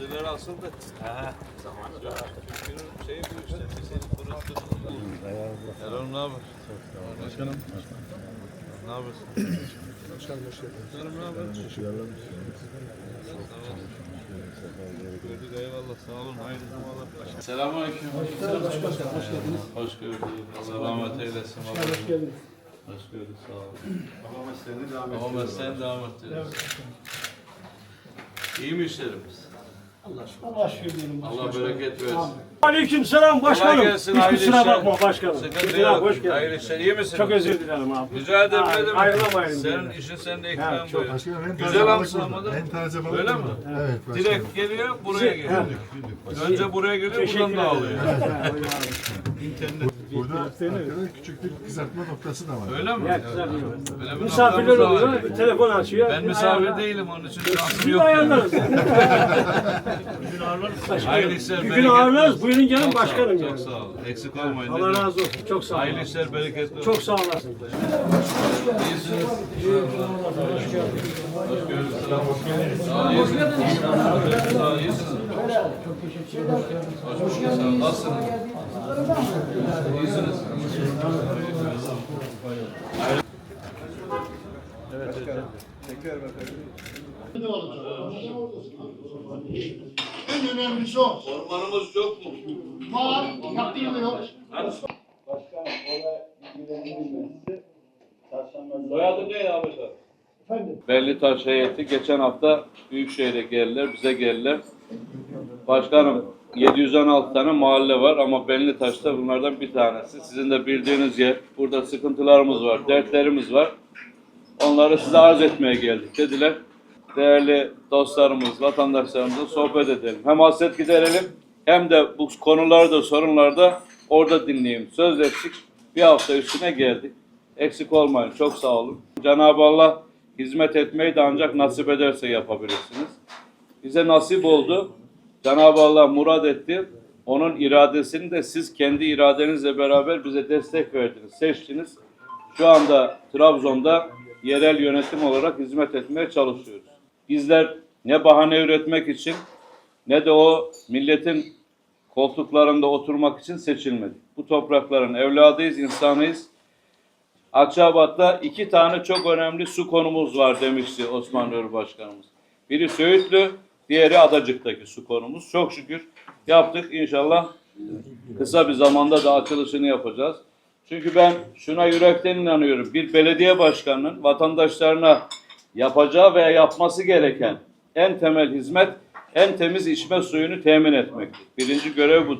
Mısırlar asıldı. He. Türkünün şeyi bu işte. Bizim kuruttu. Erol ne haber? Başkanım. Ne yapıyorsun? Başkanım hoş geldiniz. Canım ne haber? Gördük eyvallah sağ olun. Hayırlı cumalar. Selamünaleyküm. Hoş geldiniz. Hoş gördük. Allah rahmet eylesin. Hoş geldiniz. Hoş gördük sağ olun. Baba mesleğini devam Ama mesleğin devam ettiriyoruz. İyi mi işlerimiz? Allah şükür diyelim. Allah bereket versin. Aleyküm selam başkanım. Gelsin, Hiç hayırlı kusura işler. bakma başkanım. Sıkıntı yok. hoş geldin. Hayırlı işler. İyi misin? Çok özür dilerim abi. Rica ederim ne demek? ayrılamayın Senin diye. işin senin çok buyur. Başkanım en taze Güzel balık burada. En taze balık Öyle burada. mi? Evet başkanım. Direkt geliyor buraya geliyor. Önce buraya geliyor Teşekkür buradan ederim. dağılıyor. Evet, evet, abi. Burada arkada küçük bir kızartma noktası da var. Öyle mi? Ya. Öyle bir Misafirler noktamız var. oluyor, telefon açıyor. Ben misafir değilim onun için şansım Bir yok. ayarlarız. Hayırlı işler, Bir gün bereketli ağırlarız. Buyurun gelin Çok sağ ol, başkanım Çok yani. sağ ol. Eksik olmayın. Allah razı olsun. Çok sağ Hayırlı olun. işler, bereketli olsun. Çok sağ olasın. İyisiniz. Hoş geldiniz. Sağ olun. iyisiniz. Sağ olun. iyisiniz. Hoş bulduk. Sağ olun. Nasılsınız? En önemlisi o. Ormanımız çok mu? Var, yaptırmıyor. Soyadı ne Ahmet? Efendim, Bellitaş heyeti geçen hafta Büyükşehir'e geldiler, bize geldiler. Başkanım 716 tane mahalle var ama Bellitaş'ta bunlardan bir tanesi. Sizin de bildiğiniz yer. Burada sıkıntılarımız var, dertlerimiz var. Onları size arz etmeye geldik dediler. Değerli dostlarımız, vatandaşlarımızla sohbet edelim. Hem hasret giderelim hem de bu konuları da sorunları da orada dinleyeyim. Söz ettik. Bir hafta üstüne geldik. Eksik olmayın. Çok sağ olun. Cenab-ı Allah hizmet etmeyi de ancak nasip ederse yapabilirsiniz. Bize nasip oldu. Cenab-ı Allah murad etti. Onun iradesini de siz kendi iradenizle beraber bize destek verdiniz, seçtiniz. Şu anda Trabzon'da yerel yönetim olarak hizmet etmeye çalışıyoruz. Bizler ne bahane üretmek için ne de o milletin koltuklarında oturmak için seçilmedik. Bu toprakların evladıyız, insanıyız. Akçabat'ta iki tane çok önemli su konumuz var demişti Osman Nuri Başkanımız. Biri Söğütlü, diğeri Adacık'taki su konumuz. Çok şükür yaptık. İnşallah kısa bir zamanda da açılışını yapacağız. Çünkü ben şuna yürekten inanıyorum. Bir belediye başkanının vatandaşlarına yapacağı veya yapması gereken en temel hizmet en temiz içme suyunu temin etmektir. Birinci görev bu.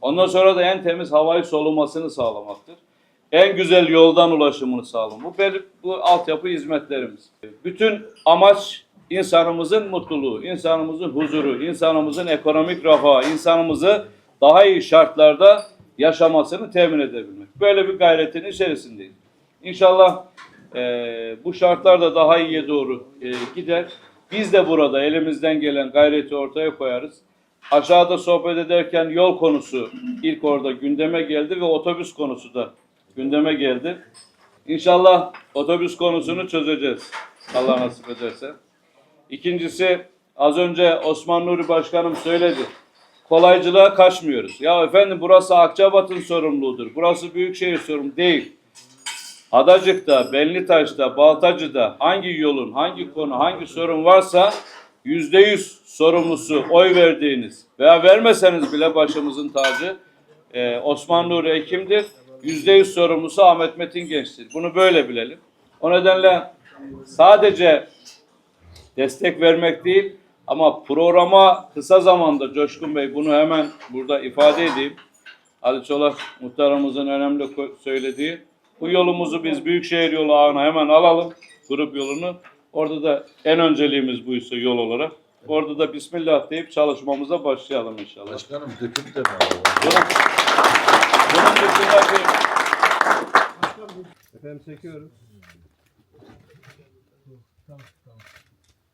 Ondan sonra da en temiz havayı solumasını sağlamaktır. En güzel yoldan ulaşımını sağlamak. Bu, bu altyapı hizmetlerimiz. Bütün amaç insanımızın mutluluğu, insanımızın huzuru, insanımızın ekonomik refahı, insanımızı daha iyi şartlarda yaşamasını temin edebilmek. Böyle bir gayretin içerisindeyiz. İnşallah eee, bu şartlar da daha iyiye doğru eee, gider. Biz de burada elimizden gelen gayreti ortaya koyarız. Aşağıda sohbet ederken yol konusu ilk orada gündeme geldi ve otobüs konusu da gündeme geldi. İnşallah otobüs konusunu çözeceğiz. Allah nasip ederse. İkincisi az önce Osman Nuri Başkanım söyledi. Kolaycılığa kaçmıyoruz. Ya efendim burası Akçabat'ın sorumluluğudur. Burası Büyükşehir sorumlu değil. Adacık'ta, Bellitaş'ta, Baltacı'da hangi yolun, hangi konu, hangi sorun varsa yüzde yüz sorumlusu oy verdiğiniz veya vermeseniz bile başımızın tacı e, Osman Nuri Ekim'dir. Yüzde yüz sorumlusu Ahmet Metin Genç'tir. Bunu böyle bilelim. O nedenle sadece destek vermek değil ama programa kısa zamanda Coşkun Bey bunu hemen burada ifade edeyim. Ali Çolak muhtarımızın önemli söylediği bu yolumuzu biz Büyükşehir yolu ağına hemen alalım. Grup yolunu. Orada da en önceliğimiz buysa yol olarak. Orada da Bismillah deyip çalışmamıza başlayalım inşallah. Başkanım döküm de mi Bunun, bunun dışındaki Efendim çekiyoruz.